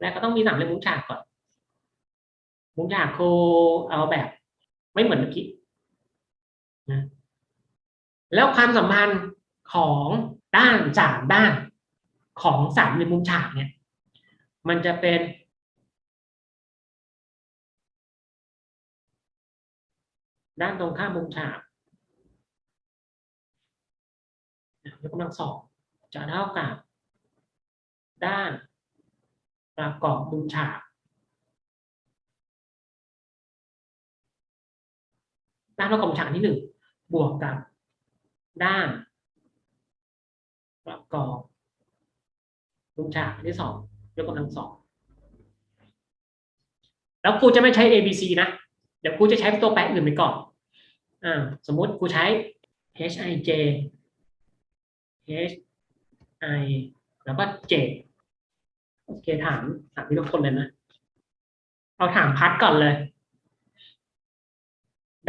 แรกก็ต้องมีสามเหลี่ยมมุมฉากก่อน มุมฉากโคเอาแบบ ไม่เหมือนเมื่อกี้นะแล้วความสัมพันธ์ของด้านสามด้านของสามเหลี่ยมมุมฉากเนี่ย มันจะเป็น ด้านตรงข้ามมุมฉากยกกำลังสองจะเท่ากับ ด้าน ประกอบมุมฉากด้านประกอบฉากที่หนึ่งบวกกับด้านประกอบมุมฉากที่สองยกกำลังสองแล้วครูจะไม่ใช้ A B C นะ เดี๋ยวครูจะใช้ตัวแปรอื่นไปก่อนอ่าสมมติครูใช้ H I J H I แล้วก็ J โอเคถามถามที่ทุกคนเลยนะ เอาถามพัดก่อนเลย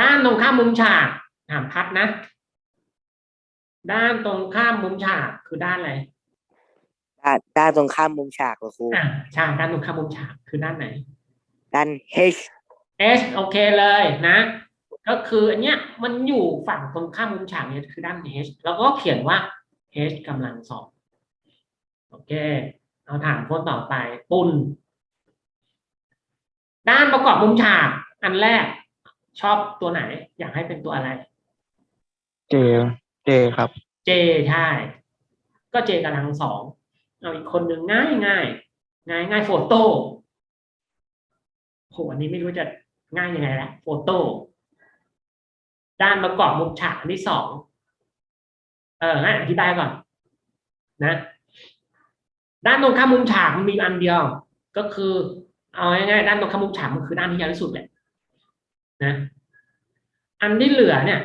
ด้านตรงข้ามมุมฉาก ถามพัดนะ ด้านตรงข้ามมุมฉากคือด้านอะไรด้านด้านตรงข้ามมุมฉากเหรอครูอ่าใช่ด้านตรงข้ามมุมฉากคือด้านไหน ด้าน H H โอเคเลยนะ ก็คืออันเนี้ยมันอยู่ฝั่งตรงข้ามมุมฉากเนี่ยคือด้าน H แล้วก็เขียนว่า H กำลังสองโอเค เอาถามคนต่อไปปุณด้านประกอบมุมฉากอันแรก ชอบตัวไหน อยากให้เป็นตัวอะไร เจ เจครับ J ใช่ ก็ J กำลังสองเอาอีกคนหนึ่งง่ายง่ายง่ายง่ายโฟโต้โหอันนี้ไม่รู้จะง่ายยังไงละโฟโต้ด้านประกอบมุมฉากอันที่สองเอองั้นอธิบายก่อน นะ ด้านตรงข้ามมุมฉากมันมีอันเดียว ก็คือ เอาง่ายๆด้านตรงข้ามมุมฉากมันคือด้านที่ยาวที่สุดแหละนะ อันที่เหลือเนี่ย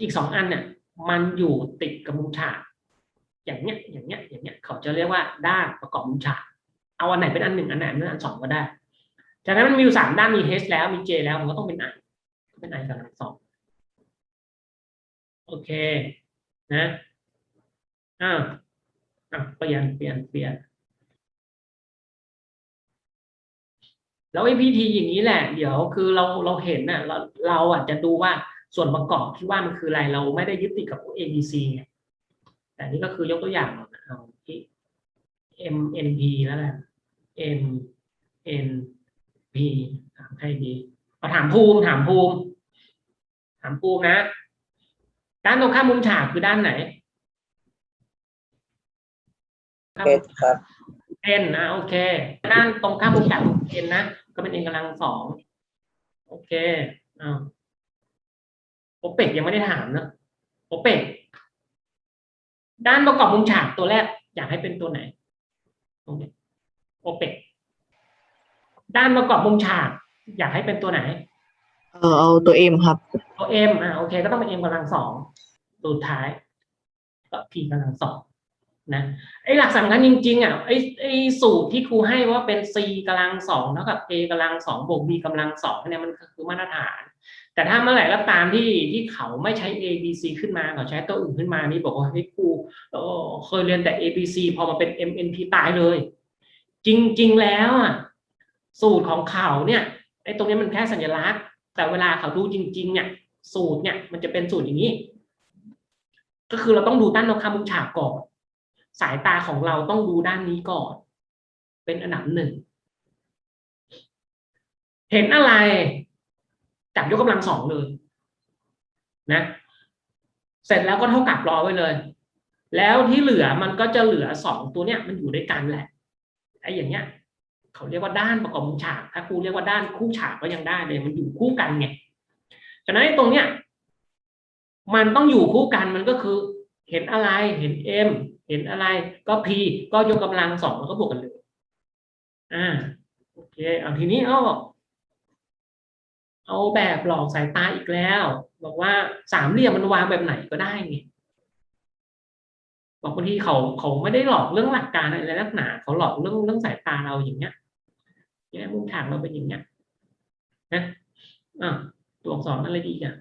อีกสองอันเนี่ย มันอยู่ติดกับมุมฉาก อย่างเนี้ย อย่างเนี้ย อย่างเนี้ย เขาจะเรียกว่าด้านประกอบมุมฉาก เอาอันไหนเป็นอันหนึ่งอันไหนเป็นอันสองก็ได้ จากนั้นมันมีอยู่สามด้านมี H แล้วมี J แล้วมันก็ต้องเป็น I ก็เป็น I กำลังสองโอเคนะอ่าอะเปลี่ยนเปลี่ยนเปลี่ยน แล้ว APT อย่างนี้แหละ เดี๋ยวคือเราเราเห็นน่ะเราเราอะจะดูว่าส่วนประกอบที่ว่ามันคืออะไรเราไม่ได้ยึดติดกับพวก ABC ไงแต่นี่ก็คือยกตัวอย่างนะเอาที่ MNP แล้วแหละ M N P ถามใครดีเอาถามภูมิถามภูมิ ถามภูมินะ ด้านตรงข้ามมุมฉากคือด้านไหนข้ามมุม H ครับเอ็นนะโอเค ด้านตรงข้ามมุมฉากเอ็นนะ ก็เป็นเอ็นกำลังสองโอเคอ้าวโอเป็กยังไม่ได้ถามนะโอเป็กด้านประกอบมุมฉากตัวแรก อยากให้เป็นตัวไหนตรงนี้โอเป็กด้านประกอบมุมฉาก อยากให้เป็นตัวไหน เออเอาตัวเอ็มครับ ตัวเอ็มอะโอเค ก็ต้องเป็นเอ็มกำลังสองตัวท้ายก็พีกำลังสอง นะไอ้หลักสำคัญจริงๆอะไอ้ไอ้สูตรที่ครูให้ว่าเป็น c กำลังสองเท่ากับ a กำลังสองบวก b กำลังสองเนี่ยมันคือมาตรฐาน แต่ถ้าเมื่อไหร่ก็ตามที่ที่เขาไม่ใช้ a b c ขึ้นมาเขาใช้ตัวอื่นขึ้นมานี่บอกว่าเฮ้ยครูเคยเรียนแต่ a b c พอมาเป็น m n p ตายเลย จริง ๆ แล้วอะสูตรของเขาเนี่ยไอ้ตรงนี้มันแค่สัญลักษณ์ แต่เวลาเขาดูจริง ๆ เนี่ย สูตรเนี่ยมันจะเป็นสูตรอย่างนี้ ก็คือเราต้องดูด้านตรงข้ามมุมฉากก่อน สายตาของเราต้องดูด้านนี้ก่อน เป็นอันดับหนึ่ง เห็นอะไร จับยกกำลังสองเลยนะ เสร็จแล้วก็เท่ากับรอไว้เลย แล้วที่เหลือมันก็จะเหลือสองตัวเนี้ยมันอยู่ด้วยกันแหละไอ้อย่างเงี้ยเขาเรียกว่าด้านประกอบมุมฉาก ถ้าครูเรียกว่าด้านคู่ฉากก็ยังได้เลย มันอยู่คู่กันไงฉะนั้นตรงเนี้ยมันต้องอยู่คู่กันมันก็คือ เห็นอะไรเห็น M เห็นอะไรก็ P ก็ยกกำลังสองแล้วก็บวกกันเลย อ่าโอเคเอาทีนี้เอาเอาแบบหลอกสายตาอีกแล้ว บอกว่าสามเหลี่ยมมันวางแบบไหนก็ได้ไงบอกบางทีเขาเขาไม่ได้หลอกเรื่องหลักการอะไรนักหนาเขาหลอกเรื่องเรื่องสายตาเราอย่างเงี้ยเนี่ยมุมฉากเราเป็นอย่างเงี้ยนะอะตัวอักษรอะไรดีอะ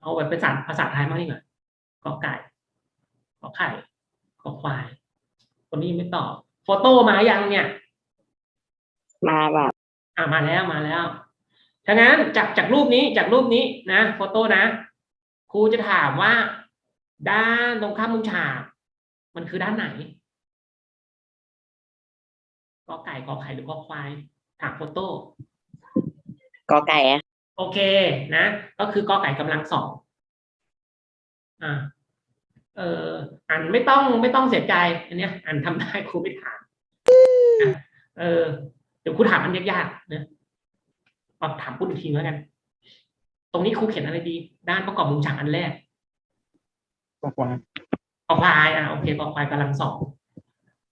เอาแบบภาษาภาษาไทยมากดีกว่ากอไก่ขอไข่ ขอควาย คนนี้ไม่ตอบโฟโต้มายังเนี่ยมาแบบอ่ามาแล้วมาแล้วถ้างั้นจากจากรูปนี้จากรูปนี้นะโฟโต้นะ ครูจะถามว่า ด้านตรงข้ามมุมฉาก มันคือด้านไหนกอไก่กอไข่หรือกอควาย ถามโฟโต้กอไก่อะโอเคนะ ก็คือกอไก่กำลังสองอ่า เอออ่านไม่ต้องไม่ต้องเสียใจอันเนี้ยอ่านทำได้ครูไม่ถามอะเออเดี๋ยวครูถามอันยากๆนะเอาถามพูดอีกทีแล้วกัน ตรงนี้ครูเขียนอะไรดี ด้านประกอบมุมฉากอันแรกก็ควรกอควายอะโอเคกอควายกำลังสอง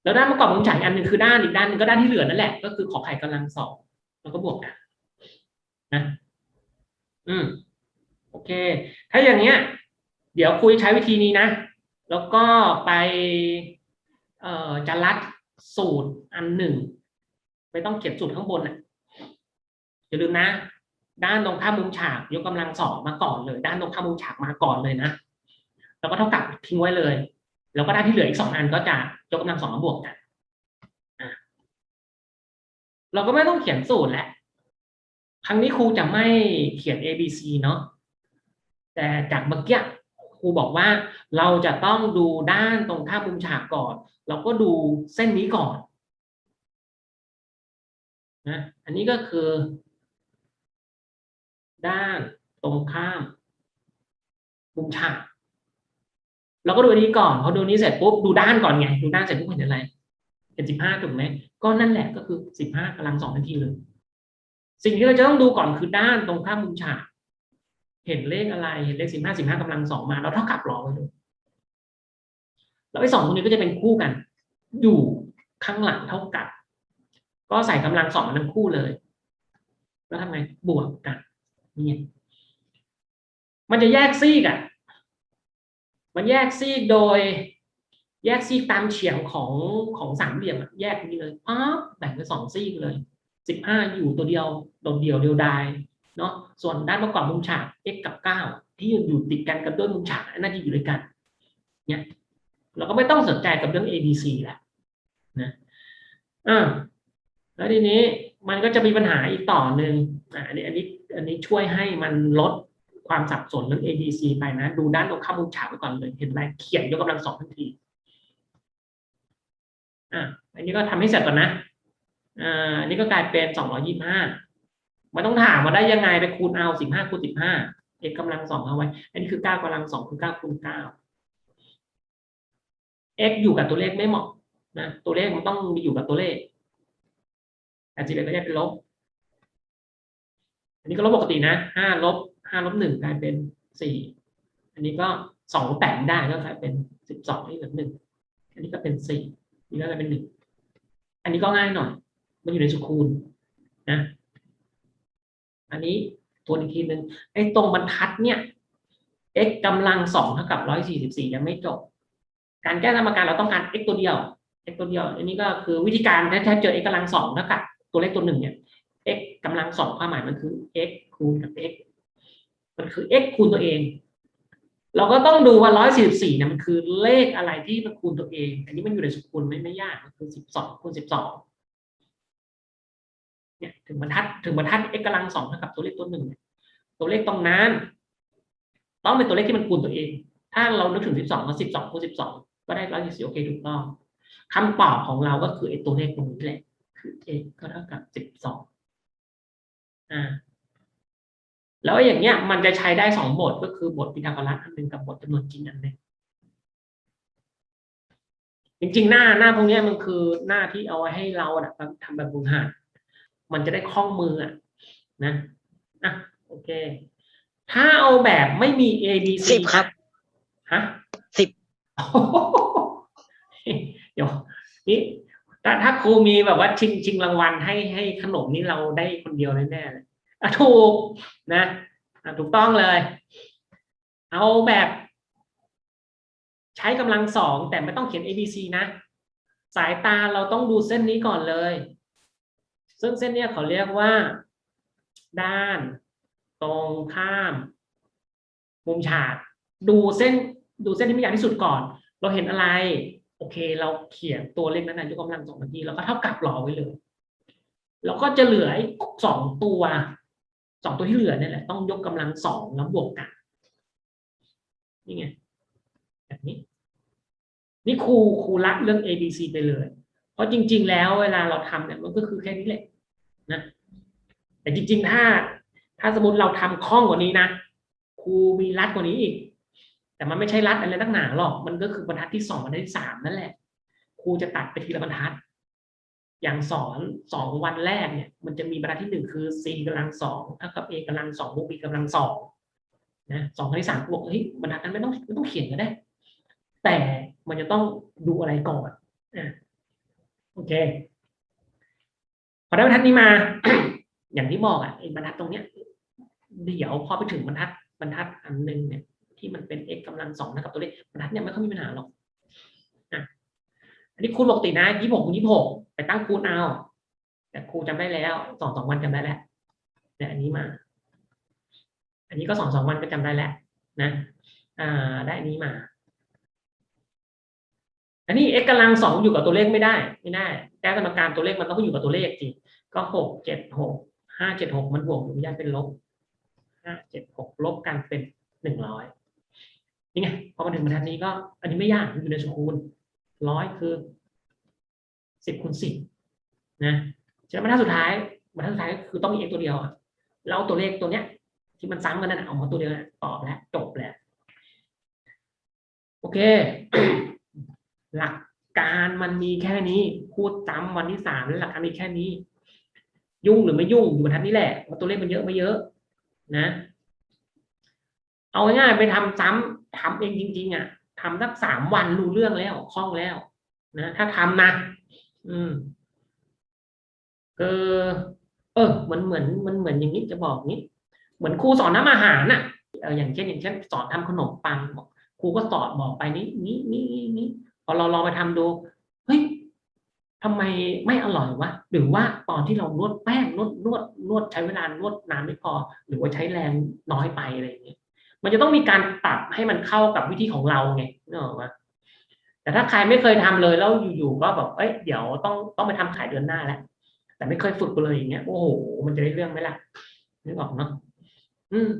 แล้วด้านประกอบมุมฉากอีกอันหนึ่งคือด้านอีกด้านหนึงก็ด้านที่เหลือนั่นแหละก็คือขอไข่กำลังสองแล้วก็บวกกันนะ อืมโอเค ถ้าอย่างเงี้ย เดี๋ยวคุยใช้วิธีนี้นะ แล้วก็ไปเออจะรัดสูตรอันหนึ่ง ไม่ต้องเขียนสูตรข้างบนอะอย่าลืมนะ ด้านตรงข้ามมุมฉากยกกำลังสองมาก่อนเลย ด้านตรงข้ามมุมฉากมาก่อนเลยนะแล้วก็เท่ากับทิ้งไว้เลย แล้วก็ด้านที่เหลืออีกสองอันก็จะยกกำลังสองมาบวกกันอะเราก็ไม่ต้องเขียนสูตรแหละครั้งนี้ครูจะไม่เขียน A B C เนาะแต่จากเมื่อกี้ รูบอกว่าเราจะต้องดูด้านตรงข้ามมุมฉากก่อน เราก็ดูเส้นนี้ก่อนนะอันนี้ก็คือ ด้านตรงข้ามมุมฉากเราก็ดูอันนี้ก่อนพอดูนี้เสร็จปุ๊บดูด้านก่อนไงดูด้านเสร็จปุ๊บเห็นอะไรเห็นสิบห้าถูกไหมก็นั่นแหละก็คือสิบห้ากำลังสองนาทีเลย สิ่งที่เราจะต้องดูก่อนคือด้านตรงข้ามมุมฉาก เห็นเลขอะไร เห็นเลขสิบห้าสิบห้ากำลังสองมาแล้วเท่ากับรอไว้เลยแล้วไอ้สองตรงนี้ก็จะเป็นคู่กัน อยู่ข้างหลังเท่ากับ ก็ใส่กำลังสองทั้งคู่เลยแล้วทำไงบวกกันเนี่ยมันจะแยกซีกอะมันแยกซีกโดย แยกซีกตามเฉียงของของสามเหลี่ยมแยกนี้เลยอ๋อแบ่งเป็นสองซีกเลยสิบห้าอยู่ตัวเดียวโดดเดียวเดียวดาย เนาะส่วนด้านประกอบมุมฉาก x กับเก้าที่อยู่ติดกันกับด้วยมุมฉากน่าจะอยู่ด้วยกันเนี่ยเราก็ไม่ต้องสนใจกับเรื่อง A B C แหละนะอ่าแล้วทีนี้มันก็จะมีปัญหาอีกต่อหนึ่งอ่าอันนี้อันนี้อันนี้ช่วยให้มันลดความสับสนเรื่อง A B C ไปนะ ดูด้านตรงข้ามมุมฉากไปก่อนเลย เห็นไหมเขียนยกกำลังสองทันที อะ อันนี้ก็ทำให้เสร็จก่อนนะ อ่าอันนี้ก็กลายเป็นสองร้อยี่ห้า ไม่ต้องถามมาได้ยังไงไปคูณเอาสิบห้าคูณสิบห้าเอกกำลังสองเอาไว้ อันนี้คือเก้ากำลังสองคือเก้าคูณเก้า x อยู่กับตัวเลขไม่เหมาะนะตัวเลขมันต้องมีอยู่กับตัวเลขแต่สิบเอ็ดก็แยกเป็นลบ อันนี้ก็ลบปกตินะห้าลบห้าลบหนึ่งกลายเป็นสี่อันนี้ก็สองแปดได้ก็กลายเป็นสิบสองนี่เหลือหนึ่งอันนี้ก็เป็นสี่นี่ก็กลายเป็นหนึ่งอันนี้ก็ง่ายหน่อย มันอยู่ในสุคูณนะ อันนี้ตัวอีกทีหนึ่งไอ้ตรงบรรทัดเนี่ย x กำลังสองเท่ากับร้อยสี่สิบสี่ยังไม่จบ การแก้สมการเราต้องการ x ตัวเดียว x ตัวเดียว อันนี้ก็คือวิธีการถ้าเจอ x กำลังสองเท่ากับตัวเลขตัวหนึ่งเนี่ย x กำลังสองความหมายมันคือ x คูณกับ x มันคือ x คูณตัวเอง เราก็ต้องดูว่าร้อยสี่สิบสี่เนี่ยมันคือเลขอะไรที่มันคูณตัวเอง อันนี้มันอยู่ในสุคูณไม่ไม่ยากมันคือสิบสองคูณสิบสอง เนี่ยถึงบรรทัดถึงบรรทัด x กำลังสองเท่ากับตัวเลขตัวหนึ่งตัวเลขตรงนั้น ต้องเป็นตัวเลขที่มันคูณตัวเอง ถ้าเรานึกถึงสิบสองก็สิบสองคูณสิบสองก็ได้ร้อยสี่สิบโอเคถูกต้องคำตอบของเราก็คือไอ้ตัวเลขตรงนี้แหละ คือ x ก็เท่ากับสิบสองอ่าแล้วอย่างเงี้ยมันจะใช้ได้สองบทก็คือบทพีทาโกรัสอันหนึ่งกับบทจำนวนจริงอันหนึ่งจริงๆหน้าหน้าพวกนี้มันคือหน้าที่เอาไว้ให้เราอะทำแบบบุญหาร มันจะได้คล่องมืออะนะอะโอเค ถ้าเอาแบบไม่มี A B C สิบครับฮะสิบเดี๋ยวนี่ถ้าถ้าครูมีแบบว่าชิงชิงรางวัลให้ให้ขนมนี่เราได้คนเดียวแน่ๆเลยอะถูกนะอะถูกต้องเลย เอาแบบ ใช้กำลังสองแต่ไม่ต้องเขียน A B C นะ สายตาเราต้องดูเส้นนี้ก่อนเลย ซึ่งเส้นเนี้ยเขาเรียกว่า ด้าน ตรงข้าม มุมฉากดูเส้นดูเส้นที่ไม่ยาวที่สุดก่อน เราเห็นอะไร โอเค เราเขียนตัวเลขนั้นนะยกกำลังสองนทีแล้วก็เท่ากับรอไว้เลย แล้วก็จะเหลือสองตัวสองตัวที่เหลือเนี่ยแหละต้องยกกำลังสองแล้วบวกกันนี่ไงแบบนี้ นี่ครูครูรัดเรื่อง A B C ไปเลย เพราะจริง ๆ แล้วเวลาเราทำเนี่ยมันก็คือแค่นี้แหละนะแต่จริง ๆ ถ้า ถ้าสมมติเราทำคล่องกว่านี้นะครูมีรัดกว่านี้อีก แต่มันไม่ใช่รัดอะไรนักหนาหรอกมันก็คือบรรทัดที่สองบรรทัดที่สามนั่นแหละครูจะตัดไปทีละบรรทัด อย่างสอนสองวันแรกเนี่ย มันจะมีบรรทัดที่หนึ่งคือ c กำลังสองเท่ากับ a กำลังสองบวก b กำลังสองนะสองครั้งที่สามบอกเฮ้ยบรรทัดนั้นไม่ต้องไม่ต้องเขียนก็ได้ แต่มันจะต้องดูอะไรก่อนอะ โอเค พอได้บรรทัดนี้มา อย่างที่บอกอะไอ้บรรทัดตรงเนี้ยเดี๋ยวพอไปถึงบรรทัดบรรทัดอันหนึ่งเนี่ยที่มันเป็น x กำลังสองเท่ากับตัวเลขบรรทัดเนี่ยไม่ค่อยมีปัญหาหรอกอะอันนี้คูณปกตินะยี่หกคูณยี่หกไปตั้งคูณเอา แต่ครูจำได้แล้วสองสองวันจำได้แล้วเนี่ยอันนี้มา อันนี้ก็สองสองวันก็จำได้แล้วนะ อ่า ได้อันนี้มา อันนี้ x กำลังสองอยู่กับตัวเลขไม่ได้ไม่ได้แก้สมการตัวเลขมันต้องอยู่กับตัวเลขสิงก็หกเจ็ดหกห้าเจ็ดหกมันบวกอยู่ไม่ได้เป็นลบห้าเจ็ดหกลบกันเป็นหนึ่งร้อยนี่ไงพอมาถึงบรรทัดนี้ก็ อันนี้ไม่ยากอยู่ในสมคูณร้อยคือสิบคูณสิบนะฉะนั้นบรรทัดสุดท้ายบรรทัดสุดท้ายคือต้องมี x ตัวเดียวแล้วเอาตัวเลขตัวเนี้ย ที่มันซ้ำกันนั่นนะเอามาตัวเดียวตอบแล้วจบแล้วโอเค หลักการมันมีแค่นี้ พูดซ้ำวันที่สามแล้วหลักการมีแค่นี้ ยุ่งหรือไม่ยุ่งอยู่บรรทัดนี้แหละว่าตัวเลขมันเยอะไม่เยอะ นะ เอาง่ายๆไปทำซ้ำทำเองจริง ๆ อะทำสักสามวันรู้เรื่องแล้วคล่องแล้ว นะถ้าทำนะอืมเออเออมันเหมือนมันเหมือนอย่างนี้จะบอกนี้ เหมือนครูสอนน้ำอาหารน่ะเอออย่างเช่นอย่างเช่น สอนทำขนมปังบอกครูก็สอนบอกไปนี้นี้นี้นี้ พอเราลองไปทำดูเฮ้ยทำไมไม่อร่อยวะหรือว่าตอนที่เรานวดแป้งนวดนวดนวดใช้เวลานวดนานไม่พอ หรือว่าใช้แรงน้อยไปอะไรอย่างเงี้ยมันจะต้องมีการปรับให้มันเข้ากับวิธีของเราไงนึกออกปะแต่ถ้าใครไม่เคยทำเลยแล้วอยู่ๆก็แบบเอ้ยเดี๋ยวต้องต้องไปทำขายเดือนหน้าแล้วแต่ไม่เคยฝึกเลยอย่างเงี้ยโอ้โหมันจะได้เรื่องไหมล่ะนึกออกเนาะอืม